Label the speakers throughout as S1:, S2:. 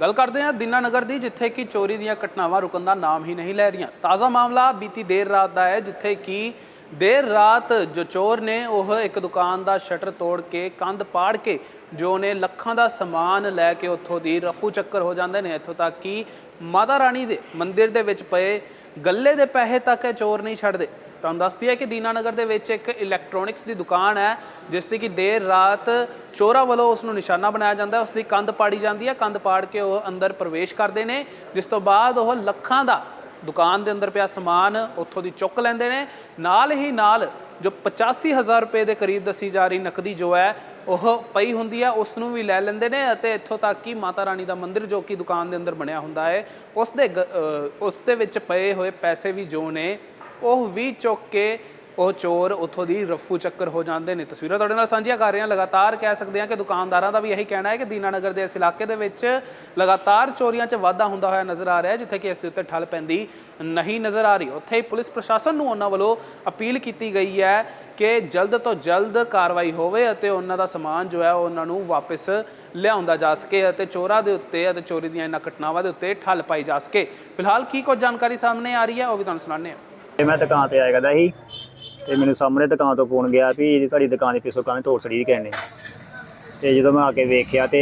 S1: ਗੱਲ ਕਰਦੇ ਹਾਂ ਦੀਨਾਨਗਰ ਦੀ, ਜਿੱਥੇ ਕਿ ਚੋਰੀ ਦੀਆਂ ਘਟਨਾਵਾਂ ਰੁਕਣ ਦਾ ਨਾਮ ਹੀ ਨਹੀਂ ਲੈ ਰਹੀਆਂ। ਤਾਜ਼ਾ ਮਾਮਲਾ ਬੀਤੀ ਦੇਰ ਰਾਤ ਦਾ ਹੈ, ਜਿੱਥੇ ਕਿ ਦੇਰ ਰਾਤ ਜੋ ਚੋਰ ਨੇ, ਉਹ ਇੱਕ ਦੁਕਾਨ ਦਾ ਸ਼ਟਰ ਤੋੜ ਕੇ ਕੰਧ ਪਾੜ ਕੇ ਜੋ ਨੇ ਲੱਖਾਂ ਦਾ ਸਮਾਨ ਲੈ ਕੇ ਉੱਥੋਂ ਦੀ ਰਫੂ ਚੱਕਰ ਹੋ ਜਾਂਦੇ ਨੇ। ਇੱਥੋਂ ਤੱਕ ਕਿ ਮਾਤਾ ਰਾਣੀ ਦੇ ਮੰਦਿਰ ਦੇ ਵਿੱਚ ਪਏ ਗੱਲੇ ਦੇ ਪੈਸੇ ਤੱਕ ਇਹ ਚੋਰ ਨਹੀਂ ਛੱਡਦੇ। ਤੁਹਾਨੂੰ ਦੱਸਦੀ ਹੈ ਕਿ ਦੀਨਾਨਗਰ ਦੇ ਵਿੱਚ ਇੱਕ ਇਲੈਕਟ੍ਰੋਨਿਕਸ ਦੀ ਦੁਕਾਨ ਹੈ, ਜਿਸ ਦੀ ਕਿ ਦੇਰ ਰਾਤ ਚੋਰਾਂ ਵੱਲੋਂ ਉਸ ਨੂੰ ਨਿਸ਼ਾਨਾ ਬਣਾਇਆ ਜਾਂਦਾ ਹੈ ਉਸ ਦੀ ਕੰਧ ਪਾੜੀ ਜਾਂਦੀ ਹੈ, ਕੰਧ ਪਾੜ ਕੇ ਉਹ ਅੰਦਰ ਪ੍ਰਵੇਸ਼ ਕਰਦੇ ਨੇ, ਜਿਸ ਤੋਂ ਬਾਅਦ ਉਹ ਲੱਖਾਂ ਦਾ ਦੁਕਾਨ ਦੇ ਅੰਦਰ ਪਿਆ ਸਮਾਨ ਉੱਥੋਂ ਦੀ ਚੁੱਕ ਲੈਂਦੇ ਨੇ। ਨਾਲ ਹੀ ਨਾਲ ਜੋ 85000 ਰੁਪਏ ਦੇ ਕਰੀਬ ਦੱਸੀ ਜਾ ਰਹੀ ਨਕਦੀ ਜੋ ਹੈ, ਉਹ ਪਈ ਹੁੰਦੀ ਹੈ ਉਸ ਨੂੰ ਵੀ ਲੈ ਲੈਂਦੇ ਨੇ ਅਤੇ ਇੱਥੋਂ ਤੱਕ ਕਿ ਮਾਤਾ ਰਾਣੀ ਦਾ ਮੰਦਿਰ ਜੋ ਕਿ ਦੁਕਾਨ ਦੇ ਅੰਦਰ ਬਣਿਆ ਹੁੰਦਾ ਹੈ ਉਸ ਦੇ ਗ- ਉਸ ਦੇ ਵਿੱਚ ਪਏ ਹੋਏ ਪੈਸੇ ਵੀ ਜੋ ਨੇ ਉਹ ਵੀ ਚੁੱਕ ਕੇ ਉਹ ਚੋਰ ਉੱਥੋਂ ਦੀ ਰਫੂ ਚੱਕਰ ਹੋ ਜਾਂਦੇ ਨੇ। ਤਸਵੀਰਾਂ ਤੁਹਾਡੇ ਨਾਲ ਸਾਂਝੀਆਂ ਕਰ ਰਹੇ ਹਾਂ। ਲਗਾਤਾਰ ਕਹਿ ਸਕਦੇ ਹਾਂ ਕਿ ਦੁਕਾਨਦਾਰਾਂ ਦਾ ਵੀ ਇਹੀ ਕਹਿਣਾ ਹੈ ਕਿ ਦੀਨਾਨਗਰ ਦੇ ਇਸ ਇਲਾਕੇ ਦੇ ਵਿੱਚ ਲਗਾਤਾਰ ਚੋਰੀਆਂ 'ਚ ਵਾਧਾ ਹੁੰਦਾ ਹੋਇਆ ਨਜ਼ਰ ਆ ਰਿਹਾ ਹੈ, ਜਿੱਥੇ ਕਿ ਇਸ ਦੇ ਉੱਤੇ ਠੱਲ ਪੈਂਦੀ ਨਹੀਂ ਨਜ਼ਰ ਆ ਰਹੀ। ਉੱਥੇ ਹੀ ਪੁਲਿਸ ਪ੍ਰਸ਼ਾਸਨ ਨੂੰ ਉਹਨਾਂ ਵੱਲੋਂ ਅਪੀਲ ਕੀਤੀ ਗਈ ਹੈ ਕਿ ਜਲਦ ਤੋਂ ਜਲਦ ਕਾਰਵਾਈ ਹੋਵੇ ਅਤੇ ਉਹਨਾਂ ਦਾ ਸਮਾਨ ਜੋ ਹੈ ਉਹ ਉਹਨਾਂ ਨੂੰ ਵਾਪਸ ਲਿਆਉਂਦਾ ਜਾ ਸਕੇ ਅਤੇ ਚੋਰਾਂ ਦੇ ਉੱਤੇ ਅਤੇ ਚੋਰੀ ਦੀਆਂ ਇਹਨਾਂ ਘਟਨਾਵਾਂ ਦੇ ਉੱਤੇ ਠੱਲ ਪਾਈ ਜਾ ਸਕੇ। ਫਿਲਹਾਲ ਕੀ ਕੁਝ ਜਾਣਕਾਰੀ ਸਾਹਮਣੇ ਆ ਰਹੀ ਹੈ, ਉਹ ਵੀ ਤੁਹਾਨੂੰ ਸੁਣਾਉਂਦੇ ਹਾਂ।
S2: ਤੇ ਮੈਂ ਦੁਕਾਨ ਤੇ ਆਇਆ ਕਰਦਾ ਸੀ ਤੇ ਮੈਨੂੰ ਸਾਹਮਣੇ ਦੁਕਾਨ ਤੋਂ ਫੋਨ ਗਿਆ ਵੀ ਤੁਹਾਡੀ ਦੁਕਾਨ ਦੀ ਪਿੱਛੋਂ ਕੰਨ ਤੋੜ ਛੜੀ ਕਹਿੰਦੇ ਤੇ ਜਦੋਂ ਮੈਂ ਆ ਕੇ ਵੇਖਿਆ ਤੇ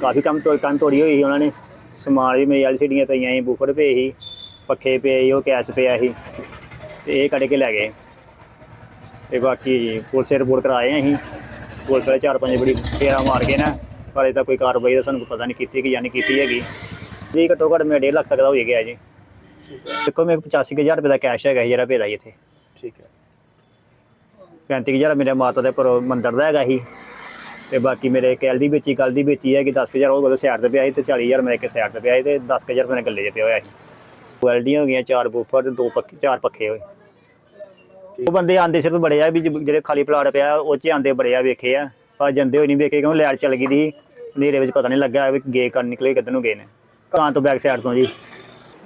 S2: ਕਾਫੀ ਕੰਮ ਤੋੜ ਕੰਨ ਤੋੜੀ ਹੋਈ ਸੀ ਉਹਨਾਂ ਨੇ। ਸਮਾਨ ਵੀ ਮੇਰੀ ਵਾਲੀ ਐਲਸੀਡੀਆਂ ਪਈਆਂ ਸੀ ਬੂਫਰ ਪਏ ਸੀ, ਪੱਖੇ ਪਏ ਸੀ, ਉਹ ਕੈਸ਼ ਪਿਆ ਸੀ ਤੇ ਇਹ ਕੱਢ ਕੇ ਲੈ ਗਏ। ਤੇ ਬਾਕੀ ਪੁਲਿਸ ਰਿਪੋਰਟ ਕਰਾਏ ਅਸੀਂ। ਪੁਲਿਸ ਵਾਲੇ ਚਾਰ ਪੰਜ ਬੜੀ ਫੇਰਾ ਮਾਰ ਕੇ ਨਾ, ਪਰ ਇਹ ਤਾਂ ਕੋਈ ਕਾਰਵਾਈ ਦਾ ਸਾਨੂੰ ਪਤਾ ਨਹੀਂ ਕੀਤੀ ਕਿ ਜਾਂ ਨਹੀਂ ਕੀਤੀ ਹੈਗੀ। ਜੀ ਘੱਟੋ ਘੱਟ ਮੈਂ 1.5 ਲੱਖ ਤੱਕ ਦਾ ਹੋ ਗਿਆ ਜੀ। ਦੇਖੋ ਮੇਰੇ ਕੋਲ 85000 ਰੁਪਏ ਦਾ ਕੈਸ਼ ਹੈਗਾ ਸੀ ਜਿਹੜਾ ਭੇਜਦਾ ਜੀ ਇੱਥੇ।
S1: ਠੀਕ ਹੈ।
S2: 35000 ਮੇਰੇ ਮਾਤਾ ਦੇ ਪਰ ਮੰਦਰ ਦਾ ਹੈਗਾ ਸੀ। ਤੇ ਬਾਕੀ ਮੇਰੇ ਕੈਲ ਦੀ ਵੇਚੀ ਕੱਲ ਦੀ ਵੇਚੀ ਹੈ ਕਿ 10000 ਉਹ ਕੋਲ ਸਾਈਡ ਤੇ ਪਿਆ ਸੀ ਤੇ 40000 ਮੇਰੇ ਕੇ ਸਾਈਡ ਤੇ ਪਿਆ ਸੀ ਤੇ 10000 ਮੇਰੇ ਗੱਲੇ 'ਚ ਪਿਆ ਹੋਇਆ ਸੀ। ਕੁਆਲਿਟੀਆਂ ਹੋ ਗਈਆਂ ਚਾਰ ਬੂਫਰ ਤੇ ਦੋ ਪੱਕੇ ਚਾਰ ਪੱਖੇ ਹੋਏ। ਉਹ ਬੰਦੇ ਆਂਦੇ ਸਿਰਫ ਬੜੇ ਆ ਵੀ ਜਿਹੜੇ ਖਾਲੀ ਪਲਾਟ ਪਿਆ ਉਹ 'ਚ ਆਂਦੇ ਬੜੇ ਆ ਵੇਖੇ ਆ। ਪਰ ਜਾਂਦੇ ਹੋਈ ਨਹੀਂ ਵੇਖੇ ਕਿਉਂ ਲੈਟ ਚੱਲ ਗਈ ਦੀ। ਹਨੇਰੇ ਵਿੱਚ ਪਤਾ ਨਹੀਂ ਲੱਗਾ ਵੀ ਗੇ ਕਰਨ ਨਿਕਲੇ ਕਿੱਧਰ ਨੂੰ ਗਏ ਨੇ। ਕਾਂ ਤੋਂ ਬੈਕ ਸਾਈਡ ਤੋਂ ਜੀ।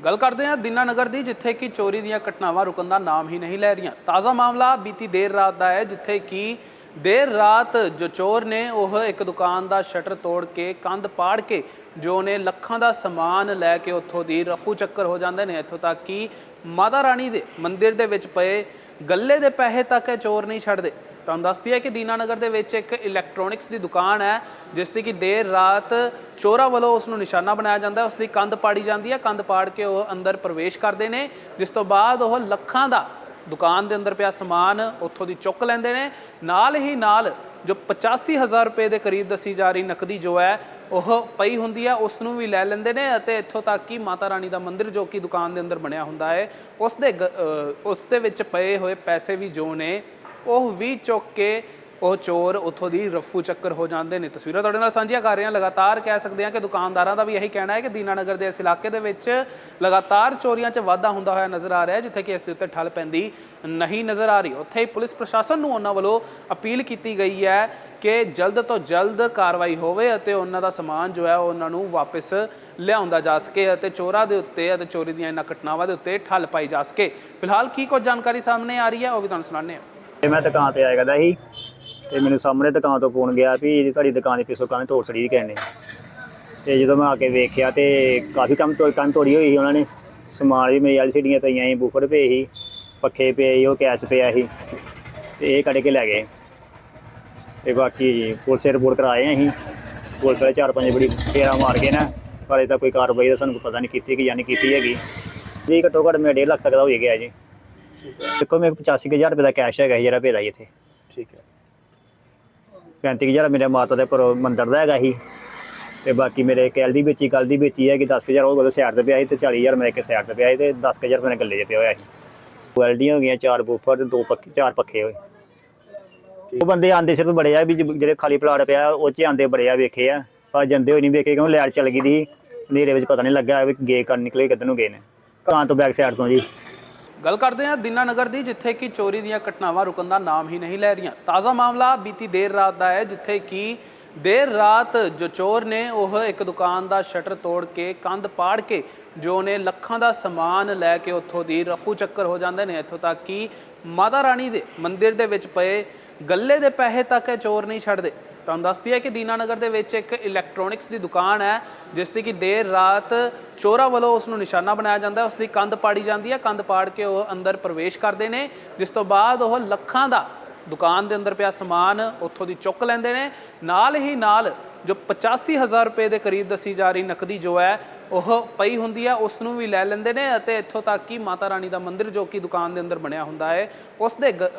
S1: ਗੱਲ ਕਰਦੇ ਹਾਂ ਦੀਨਾਨਗਰ ਦੀ, ਜਿੱਥੇ ਕਿ ਚੋਰੀ ਦੀਆਂ ਘਟਨਾਵਾਂ ਰੁਕਣ ਦਾ ਨਾਮ ਹੀ ਨਹੀਂ ਲੈ ਰਹੀਆਂ। ਤਾਜ਼ਾ ਮਾਮਲਾ ਬੀਤੀ ਦੇਰ ਰਾਤ ਦਾ ਹੈ, ਜਿੱਥੇ ਕਿ ਦੇਰ ਰਾਤ ਜੋ ਚੋਰ ਨੇ, ਉਹ ਇੱਕ ਦੁਕਾਨ ਦਾ ਸ਼ਟਰ ਤੋੜ ਕੇ ਕੰਧ ਪਾੜ ਕੇ ਜੋ ਨੇ ਲੱਖਾਂ ਦਾ ਸਮਾਨ ਲੈ ਕੇ ਉੱਥੋਂ ਦੀ ਰਫੂ ਚੱਕਰ ਹੋ ਜਾਂਦੇ ਨੇ। ਇੱਥੋਂ ਤੱਕ ਕਿ ਮਾਤਾ ਰਾਣੀ ਦੇ ਮੰਦਿਰ ਦੇ ਵਿੱਚ ਪਏ, ਗੱਲੇ ਦੇ ਪੈਸੇ ਤੱਕ ਇਹ ਚੋਰ ਨਹੀਂ ਛੱਡਦੇ। ਤੁਹਾਨੂੰ ਦੱਸਦੀ ਹੈ ਕਿ ਦੀਨਾਨਗਰ ਦੇ ਵਿੱਚ ਇੱਕ ਇਲੈਕਟ੍ਰੋਨਿਕਸ ਦੀ ਦੁਕਾਨ ਹੈ, ਜਿਸ ਦੀ ਕਿ ਦੇਰ ਰਾਤ ਚੋਰਾਂ ਵੱਲੋਂ ਉਸ ਨੂੰ ਨਿਸ਼ਾਨਾ ਬਣਾਇਆ ਜਾਂਦਾ ਹੈ ਉਸ ਦੀ ਕੰਧ ਪਾੜੀ ਜਾਂਦੀ ਹੈ, ਕੰਧ ਪਾੜ ਕੇ ਉਹ ਅੰਦਰ ਪ੍ਰਵੇਸ਼ ਕਰਦੇ ਨੇ, ਜਿਸ ਤੋਂ ਬਾਅਦ ਉਹ ਲੱਖਾਂ ਦਾ ਦੁਕਾਨ ਦੇ ਅੰਦਰ ਪਿਆ ਸਮਾਨ ਉੱਥੋਂ ਦੀ ਚੁੱਕ ਲੈਂਦੇ ਨੇ। ਨਾਲ ਹੀ ਨਾਲ ਜੋ 85000 ਰੁਪਏ ਦੇ ਕਰੀਬ ਦੱਸੀ ਜਾ ਰਹੀ ਨਕਦੀ ਜੋ ਹੈ, ਉਹ ਪਈ ਹੁੰਦੀ ਹੈ ਉਸ ਨੂੰ ਵੀ ਲੈ ਲੈਂਦੇ ਨੇ ਅਤੇ ਇੱਥੋਂ ਤੱਕ ਕਿ ਮਾਤਾ ਰਾਣੀ ਦਾ ਮੰਦਿਰ ਜੋ ਕਿ ਦੁਕਾਨ ਦੇ ਅੰਦਰ ਬਣਿਆ ਹੁੰਦਾ ਹੈ ਉਸ ਦੇ ਗ- ਉਸ ਦੇ ਵਿੱਚ ਪਏ ਹੋਏ ਪੈਸੇ ਵੀ ਜੋ ਨੇ ਉਹ ਵੀ ਚੁੱਕ ਕੇ ਉਹ ਚੋਰ ਉੱਥੋਂ ਦੀ ਰਫੂ ਚੱਕਰ ਹੋ ਜਾਂਦੇ ਨੇ। ਤਸਵੀਰਾਂ ਤੁਹਾਡੇ ਨਾਲ ਸਾਂਝੀਆਂ ਕਰ ਰਹੇ ਹਾਂ। ਲਗਾਤਾਰ ਕਹਿ ਸਕਦੇ ਹਾਂ ਕਿ ਦੁਕਾਨਦਾਰਾਂ ਦਾ ਵੀ ਇਹੀ ਕਹਿਣਾ ਹੈ ਕਿ ਦੀਨਾਨਗਰ ਦੇ ਇਸ ਇਲਾਕੇ ਦੇ ਵਿੱਚ ਲਗਾਤਾਰ ਚੋਰੀਆਂ 'ਚ ਵਾਧਾ ਹੁੰਦਾ ਹੋਇਆ ਨਜ਼ਰ ਆ ਰਿਹਾ ਹੈ, ਜਿੱਥੇ ਕਿ ਇਸ ਦੇ ਉੱਤੇ ਠੱਲ ਪੈਂਦੀ ਨਹੀਂ ਨਜ਼ਰ ਆ ਰਹੀ। ਉੱਥੇ ਹੀ ਪੁਲਿਸ ਪ੍ਰਸ਼ਾਸਨ ਨੂੰ ਉਹਨਾਂ ਵੱਲੋਂ ਅਪੀਲ ਕੀਤੀ ਗਈ ਹੈ ਕਿ ਜਲਦ ਤੋਂ ਜਲਦ ਕਾਰਵਾਈ ਹੋਵੇ ਅਤੇ ਉਹਨਾਂ ਦਾ ਸਮਾਨ ਜੋ ਹੈ ਉਹ ਉਹਨਾਂ ਨੂੰ ਵਾਪਸ ਲਿਆਉਂਦਾ ਜਾ ਸਕੇ ਅਤੇ ਚੋਰਾਂ ਦੇ ਉੱਤੇ ਅਤੇ ਚੋਰੀ ਦੀਆਂ ਇਹਨਾਂ ਘਟਨਾਵਾਂ ਦੇ ਉੱਤੇ ਠੱਲ ਪਾਈ ਜਾ ਸਕੇ। ਫਿਲਹਾਲ ਕੀ ਕੁਝ ਜਾਣਕਾਰੀ ਸਾਹਮਣੇ ਆ ਰਹੀ ਹੈ, ਉਹ ਵੀ ਤੁਹਾਨੂੰ ਸੁਣਾਉਂਦੇ ਹਾਂ।
S2: ਤੇ ਮੈਂ ਦੁਕਾਨ ਤੇ ਆਇਆ ਕਰਦਾ ਸੀ ਤੇ ਮੈਨੂੰ ਸਾਹਮਣੇ ਦੁਕਾਨ ਤੋਂ ਫੋਨ ਗਿਆ ਵੀ ਤੁਹਾਡੀ ਦੁਕਾਨ ਦੇ ਪਿੱਛੋਂ ਕੰਨ ਤੋੜ ਛੜੀ ਕਹਿੰਦੇ ਤੇ ਜਦੋਂ ਮੈਂ ਆ ਕੇ ਵੇਖਿਆ ਤੇ ਕਾਫੀ ਕੰਮ ਤੋੜ ਕੰਨ ਤੋੜੀ ਹੋਈ ਸੀ ਉਹਨਾਂ ਨੇ। ਸਮਾਨ ਵੀ ਮੇਰੀ ਐਲਸੀਡੀਆਂ ਪਈਆਂ ਸੀ ਬੂਫਰ ਪਏ ਸੀ, ਪੱਖੇ ਪਏ ਸੀ, ਉਹ ਕੈਸ਼ ਪਿਆ ਸੀ। ਤੇ ਇਹ ਕੱਢ ਕੇ ਲੈ ਗਏ। ਤੇ ਬਾਕੀ ਜੀ, ਪੁਲਿਸ ਰਿਪੋਰਟ ਕਰਾਏ ਅਸੀਂ। ਪੁਲਿਸ ਵਾਲੇ ਚਾਰ ਪੰਜ ਬੜੀ ਫੇਰਾ ਮਾਰ ਕੇ ਨਾ, ਪਰ ਇਹ ਤਾਂ ਕੋਈ ਕਾਰਵਾਈ ਦਾ ਸਾਨੂੰ ਪਤਾ ਨਹੀਂ ਕੀਤੀ ਕਿ ਜਾਂ ਨਹੀਂ ਕੀਤੀ ਹੈਗੀ। ਜੀ ਘੱਟੋ ਘੱਟ ਮੇਰੇ 1.5 ਲੱਖ ਤੱਕ ਦਾ ਹੋ ਹੀ ਗਿਆ ਜੀ। ਦੇਖੋ ਮੇਰੇ ਕੋਲ 85000 ਰੁਪਏ ਦਾ ਕੈਸ਼ ਹੈਗਾ ਸੀ ਜਿਹੜਾ ਭੇਜਦਾ ਜੀ ਇੱਥੇ।
S1: ਠੀਕ ਹੈ।
S2: 35000 ਮੇਰੇ ਮਾਤਾ ਦੇ ਪਰ ਮੰਦਰ ਦਾ ਹੈਗਾ ਸੀ। ਤੇ ਬਾਕੀ ਮੇਰੇ ਕੈਲ ਦੀ ਵੇਚੀ ਕੱਲ ਦੀ ਵੇਚੀ ਹੈ ਕਿ 10000 ਉਹ ਕੋਲ ਸਾਈਡ ਤੇ ਪਿਆ ਸੀ ਤੇ 40000 ਮੇਰੇ ਕੇ ਸਾਈਡ ਤੇ ਪਿਆ ਸੀ ਤੇ 10000 ਮੇਰੇ ਗੱਲੇ 'ਚ ਪਿਆ ਹੋਇਆ ਸੀ। ਕੁਆਲਿਟੀਆਂ ਹੋ ਗਈਆਂ ਚਾਰ ਬੂਫਰ ਤੇ ਦੋ ਪੱਕੇ ਚਾਰ ਪੱਖੇ ਹੋਏ। ਉਹ ਬੰਦੇ ਆਂਦੇ ਸਿਰਫ ਬੜੇ ਆ ਵੀ ਜਿਹੜੇ ਖਾਲੀ ਪਲਾਟ ਪਿਆ ਉਹ 'ਚ ਆਂਦੇ ਬੜੇ ਆ ਵੇਖੇ ਆ। ਪਰ ਜਾਂਦੇ ਹੋਈ ਨਹੀਂ ਵੇਖੇ ਕਿਉਂ ਲੈਟ ਚੱਲ ਗਈ ਦੀ। ਹਨੇਰੇ ਵਿੱਚ ਪਤਾ ਨਹੀਂ ਲੱਗਾ ਵੀ ਗੇ ਕਰਨ ਨਿਕਲੇ ਕਿੱਧਰ ਨੂੰ ਗਏ ਨੇ। ਕਾਂ ਤੋਂ ਬੈਕ ਸਾਈਡ ਤੋਂ ਜੀ।
S1: ਗੱਲ ਕਰਦੇ ਹਾਂ ਦੀਨਾਨਗਰ ਦੀ, ਜਿੱਥੇ ਕਿ ਚੋਰੀ ਦੀਆਂ ਘਟਨਾਵਾਂ ਰੁਕਣ ਦਾ ਨਾਮ ਹੀ ਨਹੀਂ ਲੈ ਰਹੀਆਂ। ਤਾਜ਼ਾ ਮਾਮਲਾ ਬੀਤੀ ਦੇਰ ਰਾਤ ਦਾ ਹੈ, ਜਿੱਥੇ ਕਿ ਦੇਰ ਰਾਤ ਜੋ ਚੋਰ ਨੇ, ਉਹ ਇੱਕ ਦੁਕਾਨ ਦਾ ਸ਼ਟਰ ਤੋੜ ਕੇ ਕੰਧ ਪਾੜ ਕੇ ਜੋ ਨੇ ਲੱਖਾਂ ਦਾ ਸਮਾਨ ਲੈ ਕੇ ਉੱਥੋਂ ਦੀ ਰਫੂ ਚੱਕਰ ਹੋ ਜਾਂਦੇ ਨੇ। ਇੱਥੋਂ ਤੱਕ ਕਿ ਮਾਤਾ ਰਾਣੀ ਦੇ ਮੰਦਿਰ ਦੇ ਵਿੱਚ ਪਏ, ਗੱਲੇ ਦੇ ਪੈਸੇ ਤੱਕ ਇਹ ਚੋਰ ਨਹੀਂ ਛੱਡਦੇ। ਤੁਹਾਨੂੰ ਦੱਸਦੀ ਹੈ ਕਿ ਦੀਨਾਨਗਰ ਦੇ ਵਿੱਚ ਇੱਕ ਇਲੈਕਟ੍ਰੋਨਿਕਸ ਦੀ ਦੁਕਾਨ ਹੈ, ਜਿਸ ਦੀ ਕਿ ਦੇਰ ਰਾਤ ਚੋਰਾਂ ਵੱਲੋਂ ਉਸ ਨੂੰ ਨਿਸ਼ਾਨਾ ਬਣਾਇਆ ਜਾਂਦਾ ਹੈ ਉਸ ਦੀ ਕੰਧ ਪਾੜੀ ਜਾਂਦੀ ਹੈ, ਕੰਧ ਪਾੜ ਕੇ ਉਹ ਅੰਦਰ ਪ੍ਰਵੇਸ਼ ਕਰਦੇ ਨੇ, ਜਿਸ ਤੋਂ ਬਾਅਦ ਉਹ ਲੱਖਾਂ ਦਾ ਦੁਕਾਨ ਦੇ ਅੰਦਰ ਪਿਆ ਸਮਾਨ ਉੱਥੋਂ ਦੀ ਚੁੱਕ ਲੈਂਦੇ ਨੇ। ਨਾਲ ਹੀ ਨਾਲ ਜੋ 85000 ਰੁਪਏ ਦੇ ਕਰੀਬ ਦੱਸੀ ਜਾ ਰਹੀ ਨਕਦੀ ਜੋ ਹੈ, ਉਹ ਪਈ ਹੁੰਦੀ ਹੈ ਉਸ ਨੂੰ ਵੀ ਲੈ ਲੈਂਦੇ ਨੇ ਅਤੇ ਇੱਥੋਂ ਤੱਕ ਕਿ ਮਾਤਾ ਰਾਣੀ ਦਾ ਮੰਦਿਰ ਜੋ ਕਿ ਦੁਕਾਨ ਦੇ ਅੰਦਰ ਬਣਿਆ ਹੁੰਦਾ ਹੈ ਉਸ ਦੇ ਗ-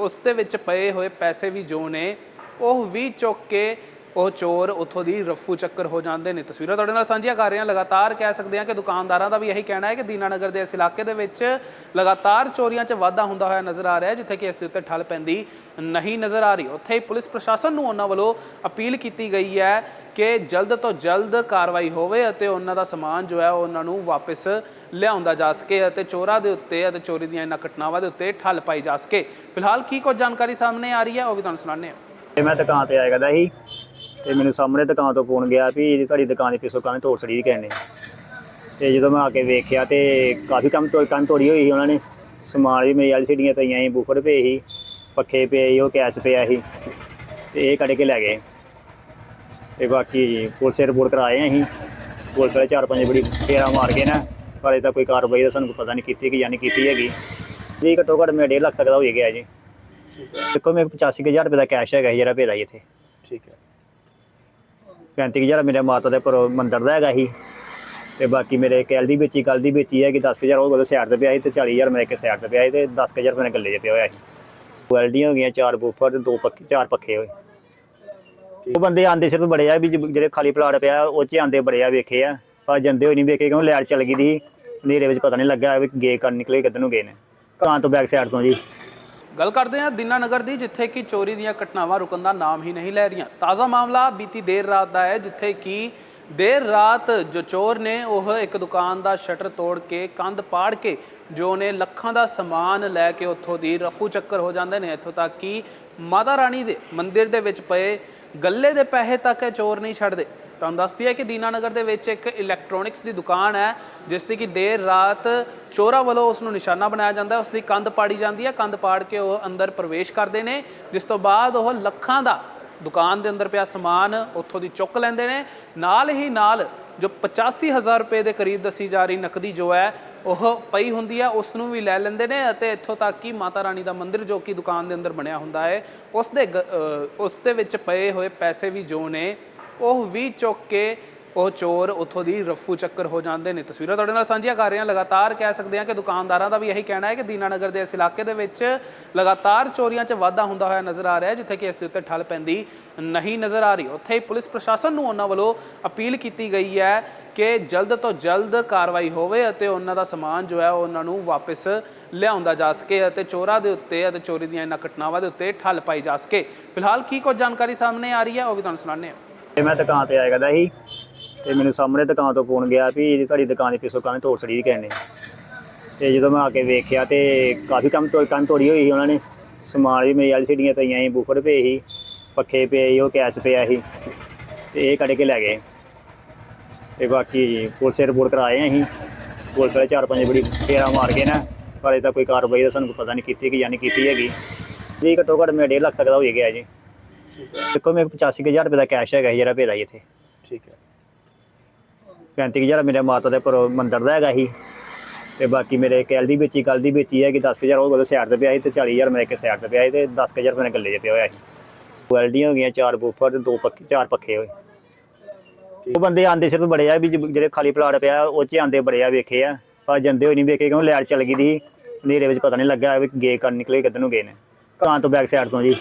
S1: ਉਸ ਦੇ ਵਿੱਚ ਪਏ ਹੋਏ ਪੈਸੇ ਵੀ ਜੋ ਨੇ ਉਹ ਵੀ ਚੁੱਕ ਕੇ ਉਹ ਚੋਰ ਉੱਥੋਂ ਦੀ ਰਫੂ ਚੱਕਰ ਹੋ ਜਾਂਦੇ ਨੇ। ਤਸਵੀਰਾਂ ਤੁਹਾਡੇ ਨਾਲ ਸਾਂਝੀਆਂ ਕਰ ਰਹੇ ਹਾਂ। ਲਗਾਤਾਰ ਕਹਿ ਸਕਦੇ ਹਾਂ ਕਿ ਦੁਕਾਨਦਾਰਾਂ ਦਾ ਵੀ ਇਹੀ ਕਹਿਣਾ ਹੈ ਕਿ ਦੀਨਾਨਗਰ ਦੇ ਇਸ ਇਲਾਕੇ ਦੇ ਵਿੱਚ ਲਗਾਤਾਰ ਚੋਰੀਆਂ 'ਚ ਵਾਧਾ ਹੁੰਦਾ ਹੋਇਆ ਨਜ਼ਰ ਆ ਰਿਹਾ ਹੈ, ਜਿੱਥੇ ਕਿ ਇਸ ਦੇ ਉੱਤੇ ਠੱਲ ਪੈਂਦੀ ਨਹੀਂ ਨਜ਼ਰ ਆ ਰਹੀ। ਉੱਥੇ ਹੀ ਪੁਲਿਸ ਪ੍ਰਸ਼ਾਸਨ ਨੂੰ ਉਹਨਾਂ ਵੱਲੋਂ ਅਪੀਲ ਕੀਤੀ ਗਈ ਹੈ ਕਿ ਜਲਦ ਤੋਂ ਜਲਦ ਕਾਰਵਾਈ ਹੋਵੇ ਅਤੇ ਉਹਨਾਂ ਦਾ ਸਮਾਨ ਜੋ ਹੈ ਉਹ ਉਹਨਾਂ ਨੂੰ ਵਾਪਸ ਲਿਆਉਂਦਾ ਜਾ ਸਕੇ ਅਤੇ ਚੋਰਾਂ ਦੇ ਉੱਤੇ ਅਤੇ ਚੋਰੀ ਦੀਆਂ ਇਹਨਾਂ ਘਟਨਾਵਾਂ ਦੇ ਉੱਤੇ ਠੱਲ ਪਾਈ ਜਾ ਸਕੇ। ਫਿਲਹਾਲ ਕੀ ਕੁਝ ਜਾਣਕਾਰੀ ਸਾਹਮਣੇ ਆ ਰਹੀ ਹੈ, ਉਹ ਵੀ ਤੁਹਾਨੂੰ ਸੁਣਾਉਂਦੇ ਹਾਂ।
S2: ਤੇ ਮੈਂ ਦੁਕਾਨ ਤੇ ਆਇਆ ਕਰਦਾ ਸੀ ਤੇ ਮੈਨੂੰ ਸਾਹਮਣੇ ਦੁਕਾਨ ਤੋਂ ਫੋਨ ਗਿਆ ਵੀ ਤੁਹਾਡੀ ਦੁਕਾਨ ਦੀ ਪਿੱਛੋਂ ਕੰਨ ਤੋੜ ਛੜੀ ਕਹਿੰਦੇ ਤੇ ਜਦੋਂ ਮੈਂ ਆ ਕੇ ਵੇਖਿਆ ਤੇ ਕਾਫੀ ਕੰਮ ਤੋਂ ਕੰਨ ਤੋੜੀ ਹੋਈ ਸੀ ਉਹਨਾਂ ਨੇ। ਸਮਾਨ ਵੀ ਮੇਰੀ ਵਾਲੀ ਐਲਸੀਡੀਆਂ ਪਈਆਂ ਸੀ ਬੂਫਰ ਪਏ ਸੀ, ਪੱਖੇ ਪਏ ਸੀ, ਉਹ ਕੈਸ਼ ਪਿਆ ਸੀ ਤੇ ਇਹ ਕੱਢ ਕੇ ਲੈ ਗਏ। ਤੇ ਬਾਕੀ ਪੁਲਿਸ ਰਿਪੋਰਟ ਕਰਾਏ ਅਸੀਂ। ਪੁਲਿਸ ਵਾਲੇ ਚਾਰ ਪੰਜ ਬੜੀ ਫੇਰਾ ਮਾਰ ਕੇ ਨਾ, ਪਰ ਇਹ ਤਾਂ ਕੋਈ ਕਾਰਵਾਈ ਦਾ ਸਾਨੂੰ ਪਤਾ ਨਹੀਂ ਕੀਤੀ ਕਿ ਜਾਂ ਨਹੀਂ ਕੀਤੀ ਹੈਗੀ। ਜੀ ਘੱਟੋ ਘੱਟ ਮੈਂ 1.5 ਲੱਖ ਤੱਕ ਦਾ ਹੋ ਗਿਆ ਜੀ। ਦੇਖੋ ਮੇਰੇ ਕੋਲ 85000 ਰੁਪਏ ਦਾ ਕੈਸ਼ ਹੈਗਾ ਸੀ ਜਿਹੜਾ ਭੇਜਦਾ ਜੀ ਇੱਥੇ।
S1: ਠੀਕ ਹੈ।
S2: 35000 ਮੇਰੇ ਮਾਤਾ ਦੇ ਪਰ ਮੰਦਰ ਦਾ ਹੈਗਾ ਸੀ। ਤੇ ਬਾਕੀ ਮੇਰੇ ਕੈਲ ਦੀ ਵੇਚੀ ਕੱਲ ਦੀ ਵੇਚੀ ਹੈ ਕਿ 10000 ਉਹ ਕੋਲ ਸਾਈਡ ਤੇ ਪਿਆ ਸੀ ਤੇ 40000 ਮੇਰੇ ਕੇ ਸਾਈਡ ਤੇ ਪਿਆ ਸੀ ਤੇ 10000 ਮੇਰੇ ਗੱਲੇ 'ਚ ਪਿਆ ਹੋਇਆ ਸੀ। ਕੁਆਲਿਟੀਆਂ ਹੋ ਗਈਆਂ ਚਾਰ ਬੂਫਰ ਤੇ ਦੋ ਪੱਖੇ ਚਾਰ ਪੱਖੇ ਹੋਏ। ਉਹ ਬੰਦੇ ਆਂਦੇ ਸਿਰਫ ਬੜੇ ਆ ਵੀ ਜਿਹੜੇ ਖਾਲੀ ਪਲਾਟ ਪਿਆ ਉਹ 'ਚ ਆਂਦੇ ਬੜੇ ਆ ਵੇਖੇ ਆ। ਪਰ ਜਾਂਦੇ ਹੋਈ ਨਹੀਂ ਵੇਖੇ ਕਿਉਂ ਲੈਟ ਚੱਲ ਗਈ ਦੀ। ਹਨੇਰੇ ਵਿੱਚ ਪਤਾ ਨਹੀਂ ਲੱਗਾ ਵੀ ਗੇ ਕਰਨ ਨਿਕਲੇ ਕਿੱਧਰ ਨੂੰ ਗਏ ਨੇ। ਕਾਂ ਤੋਂ ਬੈਕ ਸਾਈਡ ਤੋਂ ਜੀ।
S1: ਗੱਲ ਕਰਦੇ ਹਾਂ ਦੀਨਾਨਗਰ ਦੀ, ਜਿੱਥੇ ਕਿ ਚੋਰੀ ਦੀਆਂ ਘਟਨਾਵਾਂ ਰੁਕਣ ਦਾ ਨਾਮ ਹੀ ਨਹੀਂ ਲੈ ਰਹੀਆਂ। ਤਾਜ਼ਾ ਮਾਮਲਾ ਬੀਤੀ ਦੇਰ ਰਾਤ ਦਾ ਹੈ, ਜਿੱਥੇ ਕਿ ਦੇਰ ਰਾਤ ਜੋ ਚੋਰ ਨੇ, ਉਹ ਇੱਕ ਦੁਕਾਨ ਦਾ ਸ਼ਟਰ ਤੋੜ ਕੇ ਕੰਧ ਪਾੜ ਕੇ ਜੋ ਨੇ ਲੱਖਾਂ ਦਾ ਸਮਾਨ ਲੈ ਕੇ ਉੱਥੋਂ ਦੀ ਰਫੂ ਚੱਕਰ ਹੋ ਜਾਂਦੇ ਨੇ। ਇੱਥੋਂ ਤੱਕ ਕਿ ਮਾਤਾ ਰਾਣੀ ਦੇ ਮੰਦਿਰ ਦੇ ਵਿੱਚ ਪਏ ਗੱਲੇ ਦੇ ਪੈਸੇ ਤੱਕ ਇਹ ਚੋਰ ਨਹੀਂ ਛੱਡਦੇ। ਤੁਹਾਨੂੰ ਦੱਸਦੀ ਹੈ ਕਿ ਦੀਨਾਨਗਰ ਦੇ ਵਿੱਚ ਇੱਕ ਇਲੈਕਟ੍ਰੋਨਿਕਸ ਦੀ ਦੁਕਾਨ ਹੈ, ਜਿਸ ਦੀ ਕਿ ਦੇਰ ਰਾਤ ਚੋਰਾਂ ਵੱਲੋਂ ਉਸ ਨੂੰ ਨਿਸ਼ਾਨਾ ਬਣਾਇਆ ਜਾਂਦਾ ਹੈ ਉਸ ਦੀ ਕੰਧ ਪਾੜੀ ਜਾਂਦੀ ਹੈ, ਕੰਧ ਪਾੜ ਕੇ ਉਹ ਅੰਦਰ ਪ੍ਰਵੇਸ਼ ਕਰਦੇ ਨੇ, ਜਿਸ ਤੋਂ ਬਾਅਦ ਉਹ ਲੱਖਾਂ ਦਾ ਦੁਕਾਨ ਦੇ ਅੰਦਰ ਪਿਆ ਸਮਾਨ ਉੱਥੋਂ ਦੀ ਚੁੱਕ ਲੈਂਦੇ ਨੇ। ਨਾਲ ਹੀ ਨਾਲ ਜੋ 85000 ਰੁਪਏ ਦੇ ਕਰੀਬ ਦੱਸੀ ਜਾ ਰਹੀ ਨਕਦੀ ਜੋ ਹੈ, ਉਹ ਪਈ ਹੁੰਦੀ ਹੈ ਉਸ ਨੂੰ ਵੀ ਲੈ ਲੈਂਦੇ ਨੇ ਅਤੇ ਇੱਥੋਂ ਤੱਕ ਕਿ ਮਾਤਾ ਰਾਣੀ ਦਾ ਮੰਦਿਰ ਜੋ ਕਿ ਦੁਕਾਨ ਦੇ ਅੰਦਰ ਬਣਿਆ ਹੁੰਦਾ ਹੈ ਉਸ ਦੇ ਗ- ਉਸ ਦੇ ਵਿੱਚ ਪਏ ਹੋਏ ਪੈਸੇ ਵੀ ਜੋ ਨੇ ਉਹ ਵੀ ਚੁੱਕ ਕੇ ਉਹ ਚੋਰ ਉੱਥੋਂ ਦੀ ਰਫੂ ਚੱਕਰ ਹੋ ਜਾਂਦੇ ਨੇ। ਤਸਵੀਰਾਂ ਤੁਹਾਡੇ ਨਾਲ ਸਾਂਝੀਆਂ ਕਰ ਰਹੇ ਹਾਂ। ਲਗਾਤਾਰ ਕਹਿ ਸਕਦੇ ਹਾਂ ਕਿ ਦੁਕਾਨਦਾਰਾਂ ਦਾ ਵੀ ਇਹੀ ਕਹਿਣਾ ਹੈ ਕਿ ਦੀਨਾਨਗਰ ਦੇ ਇਸ ਇਲਾਕੇ ਦੇ ਵਿੱਚ ਲਗਾਤਾਰ ਚੋਰੀਆਂ 'ਚ ਵਾਧਾ ਹੁੰਦਾ ਹੋਇਆ ਨਜ਼ਰ ਆ ਰਿਹਾ ਹੈ, ਜਿੱਥੇ ਕਿ ਇਸ ਦੇ ਉੱਤੇ ਠੱਲ ਪੈਂਦੀ ਨਹੀਂ ਨਜ਼ਰ ਆ ਰਹੀ। ਉੱਥੇ ਹੀ ਪੁਲਿਸ ਪ੍ਰਸ਼ਾਸਨ ਨੂੰ ਉਹਨਾਂ ਵੱਲੋਂ ਅਪੀਲ ਕੀਤੀ ਗਈ ਹੈ ਕਿ ਜਲਦ ਤੋਂ ਜਲਦ ਕਾਰਵਾਈ ਹੋਵੇ ਅਤੇ ਉਹਨਾਂ ਦਾ ਸਮਾਨ ਜੋ ਹੈ ਉਹ ਉਹਨਾਂ ਨੂੰ ਵਾਪਸ ਲਿਆਉਂਦਾ ਜਾ ਸਕੇ ਅਤੇ ਚੋਰਾਂ ਦੇ ਉੱਤੇ ਅਤੇ ਚੋਰੀ ਦੀਆਂ ਇਹਨਾਂ ਘਟਨਾਵਾਂ ਦੇ ਉੱਤੇ ਠੱਲ ਪਾਈ ਜਾ ਸਕੇ। ਫਿਲਹਾਲ ਕੀ ਕੁਝ ਜਾਣਕਾਰੀ ਸਾਹਮਣੇ ਆ ਰਹੀ ਹੈ, ਉਹ ਵੀ ਤੁਹਾਨੂੰ ਸੁਣਾਉਂਦੇ ਹਾਂ।
S2: ਤੇ ਮੈਂ ਦੁਕਾਨ ਤੇ ਆਇਆ ਕਰਦਾ ਸੀ ਤੇ ਮੈਨੂੰ ਸਾਹਮਣੇ ਦੁਕਾਨ ਤੋਂ ਫੋਨ ਗਿਆ ਵੀ ਤੁਹਾਡੀ ਦੁਕਾਨ ਦੇ ਪਿੱਛੋਂ ਕੰਨ ਤੋੜ ਛੜੀ ਕਹਿੰਦੇ ਤੇ ਜਦੋਂ ਮੈਂ ਆ ਕੇ ਵੇਖਿਆ ਤੇ ਕਾਫੀ ਕੰਮ ਤੋਂ ਕੰਨ ਤੋੜੀ ਹੋਈ ਸੀ ਉਹਨਾਂ ਨੇ। ਸਮਾਨ ਵੀ ਮੇਰੀ ਐਲਸੀਡੀਆਂ ਪਈਆਂ ਸੀ ਬੂਫਰ ਪਏ ਸੀ, ਪੱਖੇ ਪਏ ਸੀ, ਉਹ ਕੈਸ਼ ਪਿਆ ਸੀ। ਤੇ ਇਹ ਕੱਢ ਕੇ ਲੈ ਗਏ। ਤੇ ਬਾਕੀ ਪੁਲਿਸ ਰਿਪੋਰਟ ਕਰਾਏ ਅਸੀਂ। ਪੁਲਿਸ ਵਾਲੇ ਚਾਰ ਪੰਜ ਬੜੀ ਫੇਰਾ ਮਾਰ ਕੇ ਨਾ, ਪਰ ਇਹ ਤਾਂ ਕੋਈ ਕਾਰਵਾਈ ਦਾ ਸਾਨੂੰ ਪਤਾ ਨਹੀਂ ਕੀਤੀ ਕਿ ਜਾਂ ਨਹੀਂ ਕੀਤੀ ਹੈਗੀ। ਜੀ ਘੱਟੋ ਘੱਟ ਮੈਂ 1.5 ਲੱਖ ਤੱਕ ਦਾ ਹੋ ਹੀ ਗਿਆ ਜੀ। ਦੇਖੋ ਮੇਰੇ ਕੋਲ 85000 ਰੁਪਏ ਦਾ ਕੈਸ਼ ਹੈਗਾ ਸੀ ਜਿਹੜਾ ਭੇਜਦਾ ਜੀ ਇੱਥੇ।
S1: ਠੀਕ ਹੈ।
S2: 35000 ਮੇਰੇ ਮਾਤਾ ਦੇ ਪਰ ਮੰਦਰ ਦਾ ਹੈਗਾ ਸੀ। ਤੇ ਬਾਕੀ ਮੇਰੇ ਕੈਲ ਦੀ ਵੇਚੀ ਕੱਲ ਦੀ ਵੇਚੀ ਹੈ ਕਿ 10000 ਉਹ ਕੋਲ ਸਾਈਡ ਤੇ ਪਿਆ ਸੀ ਤੇ 40000 ਮੇਰੇ ਕੇ ਸਾਈਡ ਤੇ ਪਿਆ ਸੀ ਤੇ 10000 ਮੇਰੇ ਗੱਲੇ 'ਚ ਪਿਆ ਹੋਇਆ ਸੀ। ਕੁਆਲਿਟੀਆਂ ਹੋ ਗਈਆਂ ਚਾਰ ਬੂਫਰ ਤੇ ਦੋ ਪੱਖੇ ਚਾਰ ਪੱਖੇ ਹੋਏ। ਉਹ ਬੰਦੇ ਆਂਦੇ ਸਿਰਫ ਬੜੇ ਆ ਵੀ ਜਿਹੜੇ ਖਾਲੀ ਪਲਾਟ ਪਿਆ ਉਹ 'ਚ ਆਂਦੇ ਬੜੇ ਆ ਵੇਖੇ ਆ। ਪਰ ਜਾਂਦੇ ਹੋਈ ਨਹੀਂ ਵੇਖੇ ਕਿਉਂ ਲੈਟ ਚੱਲ ਗਈ ਦੀ। ਹਨੇਰੇ ਵਿੱਚ ਪਤਾ ਨਹੀਂ ਲੱਗਾ ਵੀ ਗੇ ਕਰਨ ਨਿਕਲੇ ਕਿੱਧਰ ਨੂੰ ਗਏ ਨੇ। ਕਾਂ ਤੋਂ ਬੈਕ ਸਾਈਡ ਤੋਂ ਜੀ।